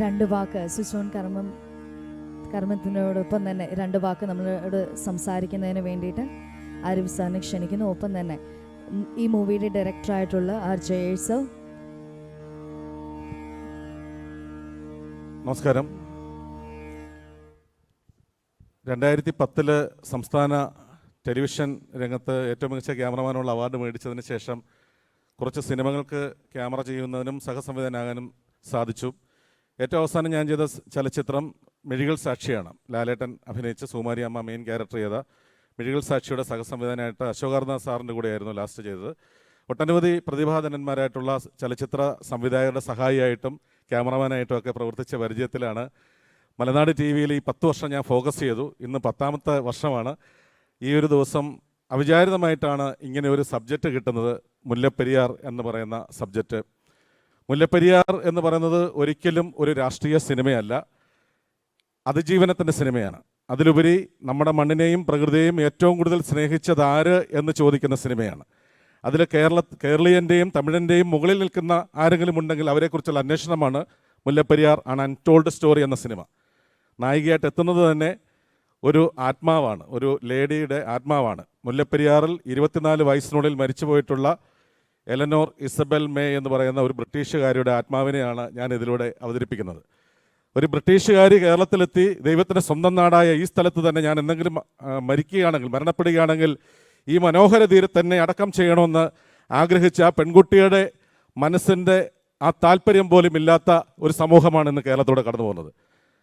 രണ്ട് വാക്ക്. ശിശോൻ കർമ്മം കർമ്മത്തിനോടൊപ്പം തന്നെ രണ്ട് വാക്ക് നമ്മളോട് സംസാരിക്കുന്നതിന് വേണ്ടിയിട്ട് ആരിഫ് സാറിനെ ക്ഷണിക്കുന്നു. ഒപ്പം തന്നെ ഈ മൂവിയുടെ ഡയറക്ടറായിട്ടുള്ള ആർ ജയേഴ്സ് നമസ്കാരം. രണ്ടായിരത്തി പത്തിൽ സംസ്ഥാന ടെലിവിഷൻ രംഗത്ത് ഏറ്റവും മികച്ച ക്യാമറമാനുള്ള അവാർഡ് മേടിച്ചതിന് ശേഷം കുറച്ച് സിനിമകൾക്ക് ക്യാമറ ചെയ്യുന്നതിനും സഹസംവിധാനാകാനും സാധിച്ചു. ഏറ്റവും അവസാനം ഞാൻ ചെയ്ത ചലച്ചിത്രം മിഴികൾ സാക്ഷിയാണ്. ലാലേട്ടൻ അഭിനയിച്ച സുമാരിയമ്മ മെയിൻ ക്യാരക്ടർ ചെയ്ത മിഴികൾ സാക്ഷിയുടെ സഹസംവിധാനമായിട്ട് അശോകാർനാഥ് സാറിന്റെ കൂടെയായിരുന്നു ലാസ്റ്റ് ചെയ്തത്. ഒട്ടനവധി പ്രതിഭാധനന്മാരായിട്ടുള്ള ചലച്ചിത്ര സംവിധായകരുടെ സഹായിയായിട്ടും ക്യാമറമാനായിട്ടും ഒക്കെ പ്രവർത്തിച്ച പരിചയത്തിലാണ് മലനാട് ടി വിയിൽ ഈ പത്ത് വർഷം ഞാൻ ഫോക്കസ് ചെയ്തു. ഇന്ന് പത്താമത്തെ വർഷമാണ്. ഈ ഒരു ദിവസം അവിചാരിതമായിട്ടാണ് ഇങ്ങനെ ഒരു സബ്ജക്റ്റ് കിട്ടുന്നത്. മുല്ലപ്പെരിയാർ എന്ന് പറയുന്ന സബ്ജക്റ്റ് മുല്ലപ്പെരിയാർ എന്ന് പറയുന്നത് ഒരിക്കലും ഒരു രാഷ്ട്രീയ സിനിമയല്ല. അതിജീവനത്തിന്റെ സിനിമയാണ്. അതിലുപരി നമ്മുടെ മണ്ണിനെയും പ്രകൃതിയെയും ഏറ്റവും കൂടുതൽ സ്നേഹിച്ചതാര് എന്ന് ചോദിക്കുന്ന സിനിമയാണ്. അതിൽ കേരള കേരളീയന്റെയും തമിഴന്റെയും മുകളിൽ നിൽക്കുന്ന ആരെങ്കിലും ഉണ്ടെങ്കിൽ അവരെക്കുറിച്ചുള്ള അന്വേഷണമാണ് മുല്ലപ്പെരിയാർ ആണ് അൺടോൾഡ് സ്റ്റോറി എന്ന സിനിമ. നായികയായിട്ട് എത്തുന്നത് തന്നെ ഒരു ആത്മാവാണ് ഒരു ലേഡിയുടെ ആത്മാവാണ്. മുല്ലപ്പെരിയാറിൽ ഇരുപത്തിനാല് വയസ്സിനുള്ളിൽ മരിച്ചുപോയിട്ടുള്ള എലനോർ ഇസബൽ മേ എന്ന് പറയുന്ന ഒരു ബ്രിട്ടീഷുകാരിയുടെ ആത്മാവിനെയാണ് ഞാൻ ഇതിലൂടെ അവതരിപ്പിക്കുന്നത്. ഒരു ബ്രിട്ടീഷുകാരി കേരളത്തിലെത്തി ദൈവത്തിന്റെ സ്വന്തം നാടായ ഈ സ്ഥലത്ത് തന്നെ ഞാൻ എന്തെങ്കിലും മരിക്കുകയാണെങ്കിൽ മരണപ്പെടുകയാണെങ്കിൽ ഈ മനോഹര തീരത്ത് തന്നെ അടക്കം ചെയ്യണമെന്ന് ആഗ്രഹിച്ച ആ പെൺകുട്ടിയുടെ മനസ്സിന്റെ ആ താല്പര്യം പോലും ഇല്ലാത്ത ഒരു സമൂഹമാണ് ഇന്ന് കേരളത്തോടെ കടന്നു പോകുന്നത്.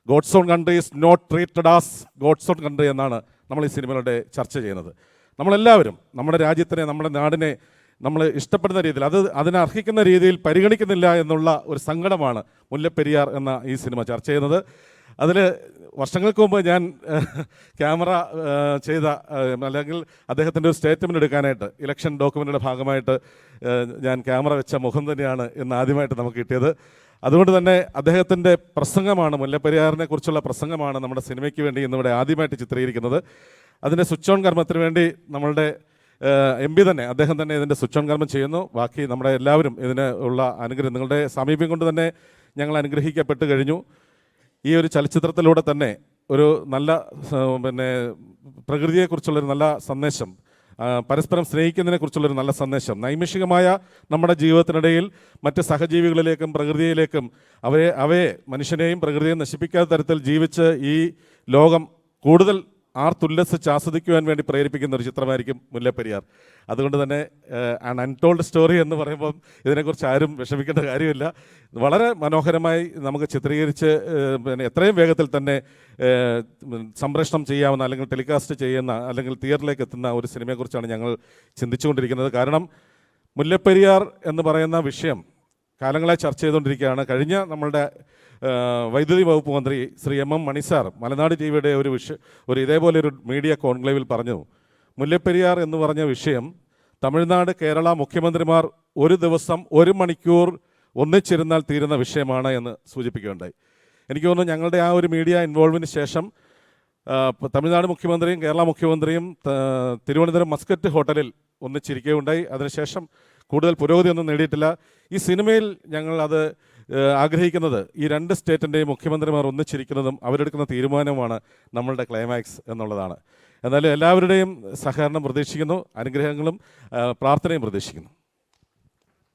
God's own country is not treated as God's own country എന്നാണ് നമ്മൾ ഈ സിനിമകളുടെ ചർച്ച ചെയ്യുന്നത്. നമ്മളെല്ലാവരും നമ്മുടെ രാജ്യത്തിനെ നമ്മുടെ നാടിനെ നമ്മൾ ഇഷ്ടപ്പെടുന്ന രീതിയിൽ അത് അതിനെ അർഹിക്കുന്ന രീതിയിൽ പരിഗണിക്കുന്നില്ല എന്നുള്ള ഒരു സങ്കടമാണ് മുല്ലപ്പെരിയാർ എന്ന ഈ സിനിമ ചർച്ച ചെയ്യുന്നത്. അതിൽ വർഷങ്ങൾക്ക് മുമ്പ് ഞാൻ ക്യാമറ ചെയ്ത അല്ലെങ്കിൽ അദ്ദേഹത്തിന്റെ ഒരു സ്റ്റേറ്റ്മെന്റ് എടുക്കാനായിട്ട് ഇലക്ഷൻ ഡോക്യുമെന്റിന്റെ ഭാഗമായിട്ട് ഞാൻ ക്യാമറ വെച്ച മുഖം തന്നെയാണ് ഇന്ന് ആദ്യമായിട്ട് നമുക്ക് കിട്ടിയത്. അതുകൊണ്ട് തന്നെ അദ്ദേഹത്തിന്റെ പ്രസംഗമാണ് മുല്ലപ്പെരിയാറിനെ കുറിച്ചുള്ള പ്രസംഗമാണ് നമ്മുടെ സിനിമയ്ക്ക് വേണ്ടി ഇന്നിവിടെ ആദ്യമായിട്ട് ചിത്രീകരിക്കുന്നത്. അതിന്റെ സ്വിച്ച് ഓൺ കർമ്മത്തിന് വേണ്ടി നമ്മളുടെ എം പി തന്നെ അദ്ദേഹം തന്നെ ഇതിന്റെ സ്വിച്ച് ചെയ്യുന്നു. ബാക്കി നമ്മുടെ എല്ലാവരും ഇതിന് ഉള്ള അനുഗ്രഹം നിങ്ങളുടെ സമീപം കൊണ്ട് തന്നെ ഞങ്ങൾ അനുഗ്രഹിക്കപ്പെട്ട് കഴിഞ്ഞു. ഈ ഒരു ചലച്ചിത്രത്തിലൂടെ തന്നെ ഒരു നല്ല പിന്നെ പ്രകൃതിയെക്കുറിച്ചുള്ളൊരു നല്ല സന്ദേശം പരസ്പരം സ്നേഹിക്കുന്നതിനെക്കുറിച്ചുള്ളൊരു നല്ല സന്ദേശം നൈമിഷികമായ നമ്മുടെ ജീവിതത്തിനിടയിൽ മറ്റ് സഹജീവികളിലേക്കും പ്രകൃതിയിലേക്കും അവരെ അവയെ മനുഷ്യനെയും പ്രകൃതിയെയും നശിപ്പിക്കാത്ത തരത്തിൽ ജീവിച്ച് ഈ ലോകം കൂടുതൽ ആർത്തുല്ലസിച്ച് ആസ്വദിക്കുവാൻ വേണ്ടി പ്രേരിപ്പിക്കുന്ന ഒരു ചിത്രമായിരിക്കും മുല്ലപ്പെരിയാർ. അതുകൊണ്ട് തന്നെ ആൻ അൺടോൾഡ് സ്റ്റോറി എന്ന് പറയുമ്പം ഇതിനെക്കുറിച്ച് ആരും വിഷമിക്കേണ്ട കാര്യമില്ല. വളരെ മനോഹരമായി നമുക്ക് ചിത്രീകരിച്ച് പിന്നെ എത്രയും വേഗത്തിൽ തന്നെ സംപ്രേഷണം ചെയ്യാവുന്ന അല്ലെങ്കിൽ ടെലികാസ്റ്റ് ചെയ്യുന്ന അല്ലെങ്കിൽ തിയേറ്ററിലേക്ക് എത്തുന്ന ഒരു സിനിമയെക്കുറിച്ചാണ് ഞങ്ങൾ ചിന്തിച്ചുകൊണ്ടിരിക്കുന്നത്. കാരണം മുല്ലപ്പെരിയാർ എന്ന് പറയുന്ന വിഷയം കാലങ്ങളെ ചർച്ച ചെയ്തുകൊണ്ടിരിക്കുകയാണ്. കഴിഞ്ഞ നമ്മളുടെ വൈദ്യുതി വകുപ്പ് മന്ത്രി ശ്രീ എം എം മണിസാർ മലനാട് ടി വിയുടെ ഒരു വിഷ ഒരു ഇതേപോലെ ഒരു മീഡിയ കോൺക്ലേവിൽ പറഞ്ഞു മുല്ലപ്പെരിയാർ എന്ന് പറഞ്ഞ വിഷയം തമിഴ്നാട് കേരള മുഖ്യമന്ത്രിമാർ ഒരു ദിവസം ഒരു മണിക്കൂർ ഒന്നിച്ചിരുന്നാൽ തീരുന്ന വിഷയമാണ് എന്ന് സൂചിപ്പിക്കുകയുണ്ടായി. എനിക്ക് തോന്നുന്നു ഞങ്ങളുടെ ആ ഒരു മീഡിയ ഇൻവോൾവിന് ശേഷം തമിഴ്നാട് മുഖ്യമന്ത്രിയും കേരള മുഖ്യമന്ത്രിയും തിരുവനന്തപുരം മസ്കറ്റ് ഹോട്ടലിൽ ഒന്നിച്ചിരിക്കുകയുണ്ടായി. അതിനുശേഷം കൂടുതൽ പുരോഗതിയൊന്നും നേടിയിട്ടില്ല. ഈ സിനിമയിൽ ഞങ്ങൾ അത് ആഗ്രഹിക്കുന്നത് ഈ രണ്ട് സ്റ്റേറ്റിന്റെയും മുഖ്യമന്ത്രിമാർ ഒന്നിച്ചിരിക്കുന്നതും അവരെടുക്കുന്ന തീരുമാനവുമാണ് നമ്മളുടെ ക്ലൈമാക്സ് എന്നുള്ളതാണ്. എന്നാലും എല്ലാവരുടെയും സഹകരണം പ്രതീക്ഷിക്കുന്നു അനുഗ്രഹങ്ങളും പ്രാർത്ഥനയും പ്രതീക്ഷിക്കുന്നു.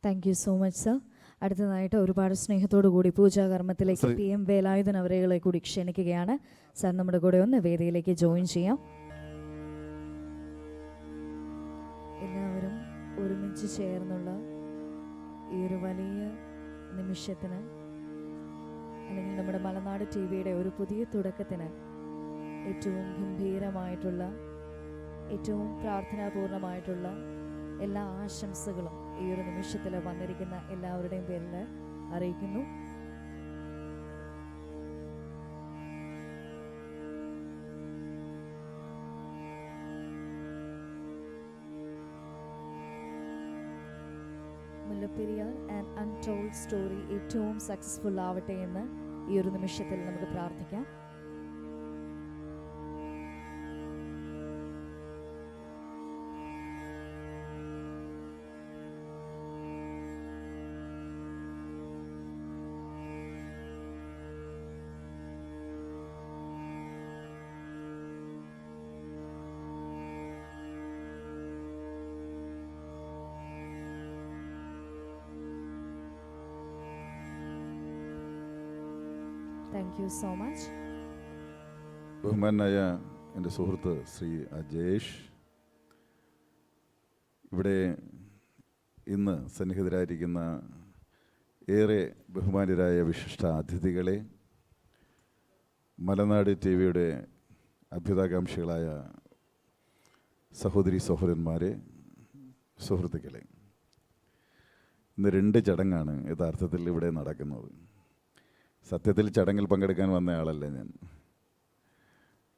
Thank you so much sir അടുത്തതായിട്ട് ഒരുപാട് സ്നേഹത്തോടു കൂടി പൂജാകർമ്മത്തിലേക്ക് പി എം വേലായുധൻ അവരെകളെ കൂടി ക്ഷണിക്കുകയാണ്. സർ നമ്മുടെ കൂടെ ഒന്ന് വേദിയിലേക്ക് ജോയിൻ ചെയ്യാം. എല്ലാവരും ഒരുമിച്ച് ചേർന്നുള്ള ഈ ഒരു വലിയ നിമിഷത്തിന് അല്ലെങ്കിൽ നമ്മുടെ മലനാട് ടി വിയുടെ ഒരു പുതിയ തുടക്കത്തിന് ഏറ്റവും ഗംഭീരമായിട്ടുള്ള ഏറ്റവും പ്രാർത്ഥനാപൂർണമായിട്ടുള്ള എല്ലാ ആശംസകളും ഈ ഒരു നിമിഷത്തിൽ വന്നിരിക്കുന്ന എല്ലാവരുടെയും പേരിൽ അറിയിക്കുന്നു. മുല്ലപ്പെരിയാർ ആൻഡ് അൺടോൾഡ് സ്റ്റോറി ഏറ്റവും സക്സസ്ഫുൾ ആവട്ടെ എന്ന് ഈ ഒരു നിമിഷത്തിൽ നമുക്ക് പ്രാർത്ഥിക്കാം. താങ്ക് യു സോ മച്ച് ബഹുമാനായ എന്റെ സുഹൃത്ത് ശ്രീ അജേഷ്. ഇവിടെ ഇന്ന് സന്നിഹിതരായിരിക്കുന്ന ഏറെ ബഹുമാനരായ വിശിഷ്ട അതിഥികളെ മലനാട് ടി വിയുടെ അഭ്യുതാകാംക്ഷികളായ സഹോദരി സഹോദരന്മാരെ സുഹൃത്തുക്കളെ. ഇന്ന് രണ്ട് ചടങ്ങാണ് യഥാർത്ഥത്തിൽ ഇവിടെ നടക്കുന്നത്. സത്യത്തിൽ ചടങ്ങിൽ പങ്കെടുക്കാൻ വന്ന ആളല്ല ഞാൻ.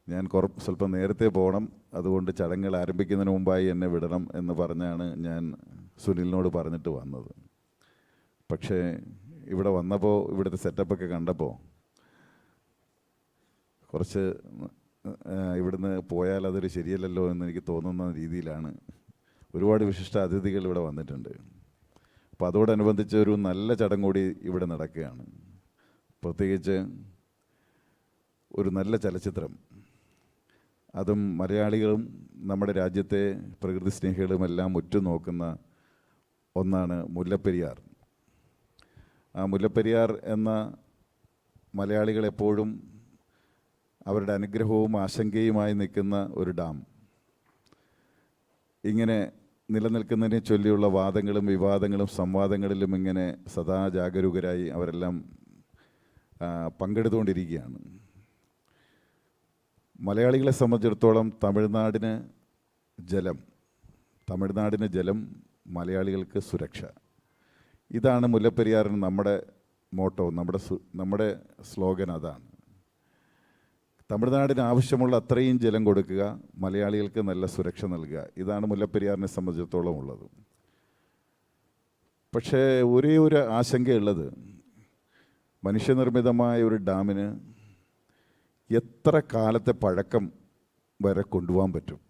ഞാൻ കുറ സ്വല്പം നേരത്തെ പോകണം അതുകൊണ്ട് ചടങ്ങുകൾ ആരംഭിക്കുന്നതിന് മുമ്പായി എന്നെ വിടണം എന്ന് പറഞ്ഞാണ് ഞാൻ സുനിലിനോട് പറഞ്ഞിട്ട് വന്നത്. പക്ഷേ ഇവിടെ വന്നപ്പോൾ ഇവിടുത്തെ സെറ്റപ്പൊക്കെ കണ്ടപ്പോൾ കുറച്ച് ഇവിടുന്ന് പോയാൽ അതൊരു ശരിയല്ലല്ലോ എന്ന് എനിക്ക് തോന്നുന്ന രീതിയിലാണ് ഒരുപാട് വിശിഷ്ട അതിഥികൾ ഇവിടെ വന്നിട്ടുണ്ട്. അപ്പോൾ അതോടനുബന്ധിച്ച് ഒരു നല്ല ചടങ്ങ് കൂടി ഇവിടെ നടക്കുകയാണ്. പ്രത്യേകിച്ച് ഒരു നല്ല ചലച്ചിത്രം. അതും മലയാളികളും നമ്മുടെ രാജ്യത്തെ പ്രകൃതി സ്നേഹികളുമെല്ലാം ഉറ്റുനോക്കുന്ന ഒന്നാണ് മുല്ലപ്പെരിയാർ. ആ മുല്ലപ്പെരിയാർ എന്ന മലയാളികളെപ്പോഴും അവരുടെ അനുഗ്രഹവും ആശങ്കയുമായി നിൽക്കുന്ന ഒരു ഡാം. ഇങ്ങനെ നിലനിൽക്കുന്നതിനെ ചൊല്ലിയുള്ള വാദങ്ങളും വിവാദങ്ങളും സംവാദങ്ങളിലും ഇങ്ങനെ സദാ ജാഗരൂകരായി അവരെല്ലാം പങ്കെടുത്തുകൊണ്ടിരിക്കുകയാണ്. മലയാളികളെ സംബന്ധിച്ചിടത്തോളം തമിഴ്നാടിന് ജലം തമിഴ്നാടിന് ജലം മലയാളികൾക്ക് സുരക്ഷ. ഇതാണ് മുല്ലപ്പെരിയാറിന് നമ്മുടെ മോട്ടോ നമ്മുടെ നമ്മുടെ സ്ലോഗൻ അതാണ്. തമിഴ്നാടിന് ആവശ്യമുള്ള അത്രയും ജലം കൊടുക്കുക മലയാളികൾക്ക് നല്ല സുരക്ഷ നൽകുക. ഇതാണ് മുല്ലപ്പെരിയാറിനെ സംബന്ധിച്ചിടത്തോളം ഉള്ളത്. പക്ഷേ ഒരേ ഒരു ആശങ്കയുള്ളത് മനുഷ്യനിർമ്മിതമായ ഒരു ഡാമിന് എത്ര കാലത്തെ പഴക്കം വരെ കൊണ്ടുപോകാൻ പറ്റും?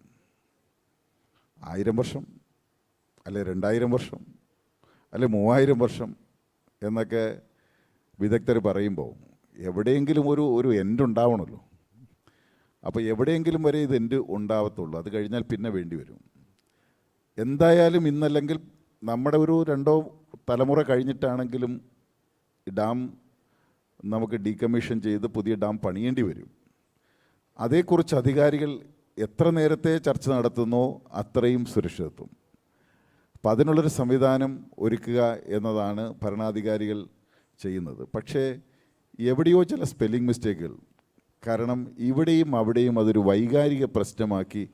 ആയിരം വർഷം? അല്ലെ രണ്ടായിരം വർഷം? അല്ലെ മൂവായിരം വർഷം? എന്നൊക്കെ വിദഗ്ധർ പറയുമ്പോൾ എവിടെയെങ്കിലും ഒരു ഒരു എൻഡ് ഉണ്ടാവണമല്ലോ അപ്പോൾ എവിടെയെങ്കിലും വരെ ഇത് എൻഡ് ഉണ്ടാവത്തുള്ളൂ. അത് കഴിഞ്ഞാൽ പിന്നെ വേണ്ടി വരും. എന്തായാലും ഇന്നല്ലെങ്കിൽ നമ്മുടെ ഒരു രണ്ടോ തലമുറ കഴിഞ്ഞിട്ടാണെങ്കിലും ഡാം നമുക്ക് ഡീകമ്മീഷൻ ചെയ്ത് പുതിയ ഡാം പണിയേണ്ടി വരും. അതേക്കുറിച്ച് അധികാരികൾ എത്ര നേരത്തെ ചർച്ച നടത്തുന്നോ അത്രയും സുരക്ഷിതത്വം. അപ്പം അതിനുള്ളൊരു സംവിധാനം ഒരുക്കുക എന്നതാണ് ഭരണാധികാരികൾ ചെയ്യുന്നത്. പക്ഷേ എവിടെയോ ചില സ്പെല്ലിംഗ് മിസ്റ്റേക്കുകൾ കാരണം ഇവിടെയും അവിടെയും അതൊരു വൈകാരിക പ്രശ്നമാക്കി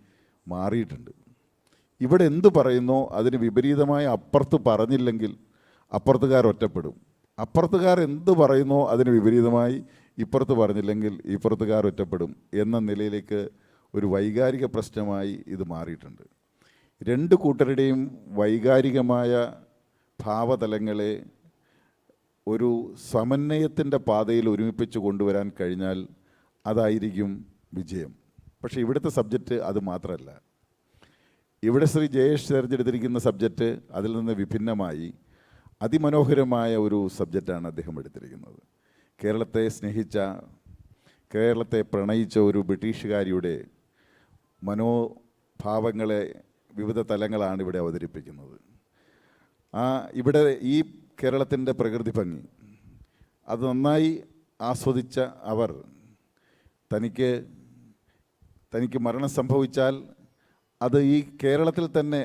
മാറിയിട്ടുണ്ട്. ഇവിടെ എന്ത് പറയുന്നോ അതിന് വിപരീതമായി അപ്പുറത്ത് പറഞ്ഞില്ലെങ്കിൽ അപ്പുറത്തുകാർ ഒറ്റപ്പെടും. അപ്പുറത്തുകാർ എന്ത് പറയുന്നോ അതിന് വിപരീതമായി ഇപ്പുറത്ത് പറഞ്ഞില്ലെങ്കിൽ ഇപ്പുറത്തുകാർ ഒറ്റപ്പെടും എന്ന നിലയിലേക്ക് ഒരു വൈകാരിക പ്രശ്നമായി ഇത് മാറിയിട്ടുണ്ട്. രണ്ട് കൂട്ടരുടെയും വൈകാരികമായ ഭാവതലങ്ങളെ ഒരു സമന്വയത്തിന്റെ പാതയിൽ ഒരുമിപ്പിച്ച് കൊണ്ടുവരാൻ കഴിഞ്ഞാൽ അതായിരിക്കും വിജയം. പക്ഷേ ഇവിടുത്തെ സബ്ജക്റ്റ് അത് മാത്രമല്ല. ഇവിടെ ശ്രീ ജയേഷ് തിരഞ്ഞെടുത്തിരിക്കുന്ന സബ്ജക്റ്റ് അതിൽ നിന്ന് വിഭിന്നമായി. അതിമനോഹരമായ ഒരു സബ്ജക്റ്റാണ് അദ്ദേഹം എടുത്തിരിക്കുന്നത്. കേരളത്തെ സ്നേഹിച്ച കേരളത്തെ പ്രണയിച്ച ഒരു ബ്രിട്ടീഷുകാരിയുടെ മനോഭാവങ്ങളെ വിവിധ തലങ്ങളാണ് ഇവിടെ അവതരിപ്പിക്കുന്നത്. ആ ഇവിടെ ഈ കേരളത്തിന്റെ പ്രകൃതി ഭംഗി അത് നന്നായി ആസ്വദിച്ച അവർ തനിക്ക് തനിക്ക് മരണം സംഭവിച്ചാൽ അത് ഈ കേരളത്തിൽ തന്നെ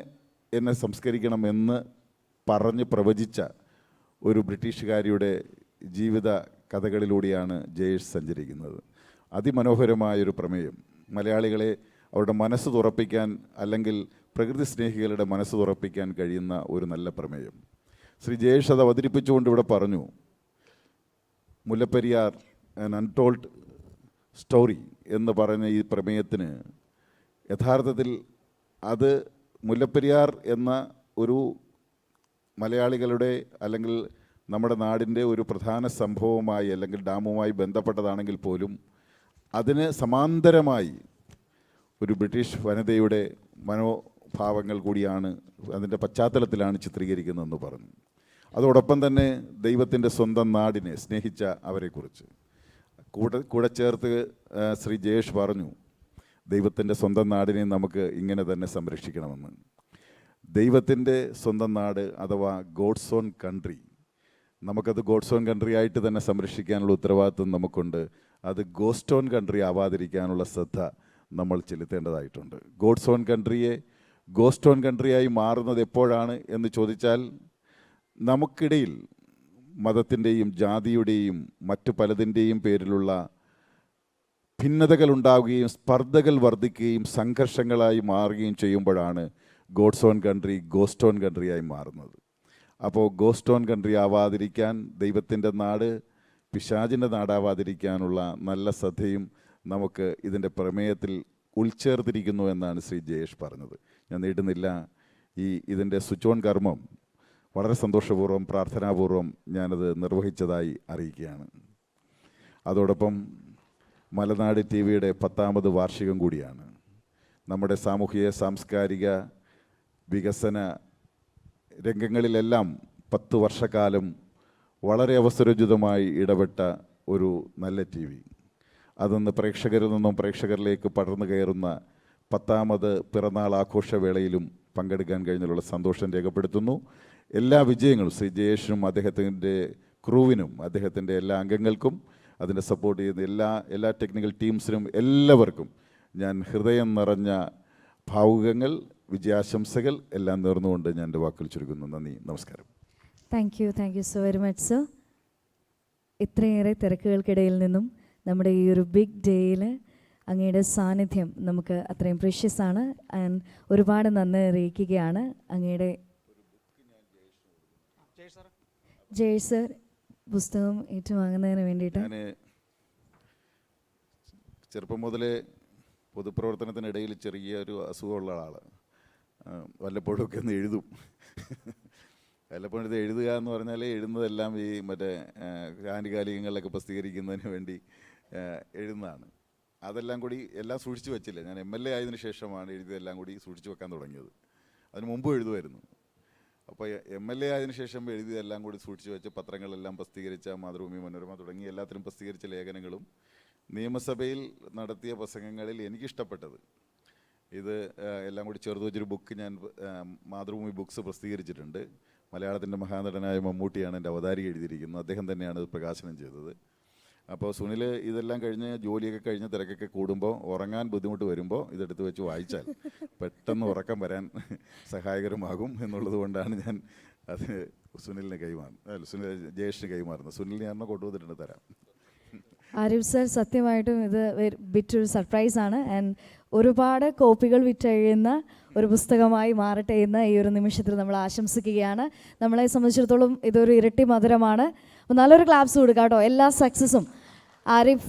എന്നെ സംസ്കരിക്കണം എന്ന് പറഞ്ഞ് പ്രവചിച്ച ഒരു ബ്രിട്ടീഷുകാരിയുടെ ജീവിത കഥകളിലൂടെയാണ് ജയേഷ് സഞ്ചരിക്കുന്നത്. അതിമനോഹരമായൊരു പ്രമേയം. മലയാളികളെ അവരുടെ മനസ്സ് തുറപ്പിക്കാൻ അല്ലെങ്കിൽ പ്രകൃതി സ്നേഹികളുടെ മനസ്സ് തുറപ്പിക്കാൻ കഴിയുന്ന ഒരു നല്ല പ്രമേയം. ശ്രീ ജയേഷ് അത് അവതരിപ്പിച്ചുകൊണ്ട് ഇവിടെ പറഞ്ഞു മുല്ലപ്പെരിയാർ ആൻ അൺടോൾഡ് സ്റ്റോറി എന്ന് പറഞ്ഞ ഈ പ്രമേയത്തിന് യഥാർത്ഥത്തിൽ അത് മുല്ലപ്പെരിയാർ എന്ന ഒരു മലയാളികളുടെ അല്ലെങ്കിൽ നമ്മുടെ നാടിന്റെ ഒരു പ്രധാന സംഭവമായി അല്ലെങ്കിൽ ഡാമുമായി ബന്ധപ്പെട്ടതാണെങ്കിൽ പോലും അതിന് സമാന്തരമായി ഒരു ബ്രിട്ടീഷ് വനിതയുടെ മനോഭാവങ്ങൾ കൂടിയാണ് അതിന്റെ പശ്ചാത്തലത്തിലാണ് ചിത്രീകരിക്കുന്നതെന്ന് പറഞ്ഞു. അതോടൊപ്പം തന്നെ ദൈവത്തിന്റെ സ്വന്തം നാടിനെ സ്നേഹിച്ച അവരെക്കുറിച്ച്. കൂടെ കൂടെ ചേർത്ത് ശ്രീ ജയേഷ് പറഞ്ഞു ദൈവത്തിന്റെ സ്വന്തം നാടിനെ നമുക്ക് ഇങ്ങനെ തന്നെ സംരക്ഷിക്കണമെന്ന്. ദൈവത്തിന്റെ സ്വന്തം നാട് അഥവാ ഗോഡ്സ് ഓൺ കൺട്രി. നമുക്കത് ഗോഡ്സ് ഓൺ കൺട്രി ആയിട്ട് തന്നെ സംരക്ഷിക്കാനുള്ള ഉത്തരവാദിത്വം നമുക്കുണ്ട്. അത് ഗോസ്റ്റ് ഓൺ കൺട്രി ആവാതിരിക്കാനുള്ള ശ്രദ്ധ നമ്മൾ ചെലുത്തേണ്ടതായിട്ടുണ്ട്. ഗോഡ്സ് ഓൺ കൺട്രിയെ ഗോസ്റ്റ് ഓൺ കൺട്രിയായി മാറുന്നത് എപ്പോഴാണ് എന്ന് ചോദിച്ചാൽ നമുക്കിടയിൽ മതത്തിന്റെയും ജാതിയുടെയും മറ്റു പലതിന്റെയും പേരിലുള്ള ഭിന്നതകൾ ഉണ്ടാവുകയും സ്പർദ്ധകൾ വർദ്ധിക്കുകയും സംഘർഷങ്ങളായി മാറുകയും ചെയ്യുമ്പോഴാണ് God's own country ghost own കൺട്രിയായി മാറുന്നത്. അപ്പോൾ ഗോസ്റ്റ് ഓൺ കൺട്രി ആവാതിരിക്കാൻ ദൈവത്തിന്റെ നാട് പിശാചിന്റെ നാടാവാതിരിക്കാനുള്ള നല്ല ശ്രദ്ധയും നമുക്ക് ഇതിന്റെ പ്രമേയത്തിൽ ഉൾച്ചേർത്തിരിക്കുന്നു എന്നാണ് ശ്രീ ജയേഷ് പറഞ്ഞത്. ഞാൻ നീട്ടുന്നില്ല ഈ ഇതിന്റെ സ്വിച്ച് ഓൺ കർമ്മം. വളരെ സന്തോഷപൂർവം പ്രാർത്ഥനാപൂർവം ഞാനത് നിർവഹിച്ചതായി അറിയിക്കുകയാണ്. അതോടൊപ്പം മലനാട് ടി വിയുടെ പത്താമത് വാർഷികം കൂടിയാണ്. നമ്മുടെ സാമൂഹിക സാംസ്കാരിക വികസന രംഗങ്ങളിലെല്ലാം പത്ത് വർഷക്കാലം വളരെ അവസരോചിതമായി ഇടപെട്ട ഒരു നല്ല ടി വി. അതൊന്ന് പ്രേക്ഷകരിൽ നിന്നും പ്രേക്ഷകരിലേക്ക് പടർന്നു കയറുന്ന പത്താമത് പിറന്നാൾ ആഘോഷവേളയിലും പങ്കെടുക്കാൻ കഴിഞ്ഞതിലുള്ള സന്തോഷം രേഖപ്പെടുത്തുന്നു. എല്ലാ വിജയങ്ങളും ശ്രീ ജയേഷിനും അദ്ദേഹത്തിന്റെ ക്രൂവിനും അദ്ദേഹത്തിന്റെ എല്ലാ അംഗങ്ങൾക്കും അതിനെ സപ്പോർട്ട് ചെയ്യുന്ന എല്ലാ എല്ലാ ടെക്നിക്കൽ ടീംസിനും എല്ലാവർക്കും ഞാൻ ഹൃദയം നിറഞ്ഞ ഭാവുകങ്ങൾ വിജയാശംസകൾ എല്ലാം നേർന്നുകൊണ്ട് ഞാൻ എന്റെ വാക്കുകൾ ചുരുക്കുന്നു. നന്ദി. നമസ്കാരം. Thank you thank you so very much sir ഇത്രയേറെ തിരക്കുകൾക്കിടയിൽ നിന്നും നമ്മുടെ ഈ ഒരു ബിഗ് ഡേയിൽ അങ്ങയുടെ സാന്നിധ്യം നമുക്ക് അത്രയും പ്രഷ്യസ് ആണ്. ആൻഡ് ഒരുപാട് നന്ദി അറിയിക്കുകയാണ് അങ്ങയുടെ ജയ് സർ പുസ്തകം ഏറ്റുവാങ്ങുന്നതിന് വേണ്ടിയിട്ട്. ചെറുപ്പം മുതലേ പൊതുപ്രവർത്തനത്തിനിടയിൽ ചെറിയൊരു അസുഖമുള്ള ആളാണ്. വല്ലപ്പോഴൊക്കെ ഒന്ന് എഴുതും. വല്ലപ്പോഴും ഇത് എഴുതുക എന്ന് പറഞ്ഞാൽ എഴുതുന്നതെല്ലാം ഈ മറ്റേ ആനുകാലികങ്ങളിലൊക്കെ പ്രസിദ്ധീകരിക്കുന്നതിന് വേണ്ടി എഴുതുന്നതാണ്. അതെല്ലാം കൂടി എല്ലാം സൂക്ഷിച്ചു വെച്ചില്ല. ഞാൻ എം എൽ എ ആയതിനു ശേഷമാണ് എഴുതിയതെല്ലാം കൂടി സൂക്ഷിച്ചു വെക്കാൻ തുടങ്ങിയത്. അതിന് മുമ്പ് എഴുതുമായിരുന്നു. അപ്പോൾ എം എൽ എ ആയതിനു ശേഷം എഴുതിയതെല്ലാം കൂടി സൂക്ഷിച്ചു വെച്ച് പത്രങ്ങളെല്ലാം പ്രസിദ്ധീകരിച്ച മാതൃഭൂമി മനോരമ തുടങ്ങി എല്ലാത്തിനും പ്രസിദ്ധീകരിച്ച ലേഖനങ്ങളും നിയമസഭയിൽ നടത്തിയ പ്രസംഗങ്ങളിൽ എനിക്കിഷ്ടപ്പെട്ടത്. ഇത് എല്ലാം കൂടി ചേർത്ത് വെച്ചൊരു ബുക്ക് ഞാൻ മാതൃഭൂമി ബുക്സ് പ്രസിദ്ധീകരിച്ചിട്ടുണ്ട്. മലയാളത്തിന്റെ മഹാനടനായ മമ്മൂട്ടിയാണ് എന്റെ അവതാരിക എഴുതിയിരിക്കുന്നത്. അദ്ദേഹം തന്നെയാണ് ഇത് പ്രകാശനം ചെയ്തത്. അപ്പോൾ സുനിൽ ഇതെല്ലാം കഴിഞ്ഞ് ജോലിയൊക്കെ കഴിഞ്ഞ് തിരക്കൊക്കെ കൂടുമ്പോൾ ഉറങ്ങാൻ ബുദ്ധിമുട്ട് വരുമ്പോൾ ഇതെടുത്ത് വെച്ച് വായിച്ചാൽ പെട്ടെന്ന് ഉറക്കം വരാൻ സഹായകരമാകും എന്നുള്ളത് കൊണ്ടാണ് ഞാൻ അത് സുനിലിന് കൈമാറുന്നത്. അല്ല സുനിൽ ജയേഷിന് കൈമാറുന്നത്. സുനിലിന് ഞാൻ കൊണ്ടുവന്നിട്ടുണ്ട് തരാം. ആരിഫ് സർ സത്യമായിട്ടും ഇത് ബിറ്റ് ഒരു സർപ്രൈസ് ആണ് ആൻഡ് ഒരുപാട് കോപ്പികൾ വിറ്റഴിയുന്ന ഒരു പുസ്തകമായി മാറട്ടെ എന്ന് ഈ ഒരു നിമിഷത്തിൽ നമ്മൾ ആശംസിക്കുകയാണ്. നമ്മളെ സംബന്ധിച്ചിടത്തോളം ഇതൊരു ഇരട്ടി മധുരമാണ്. നല്ലൊരു ക്ലാപ്സ് കൊടുക്കാം കേട്ടോ എല്ലാ സക്സസും ആരിഫ്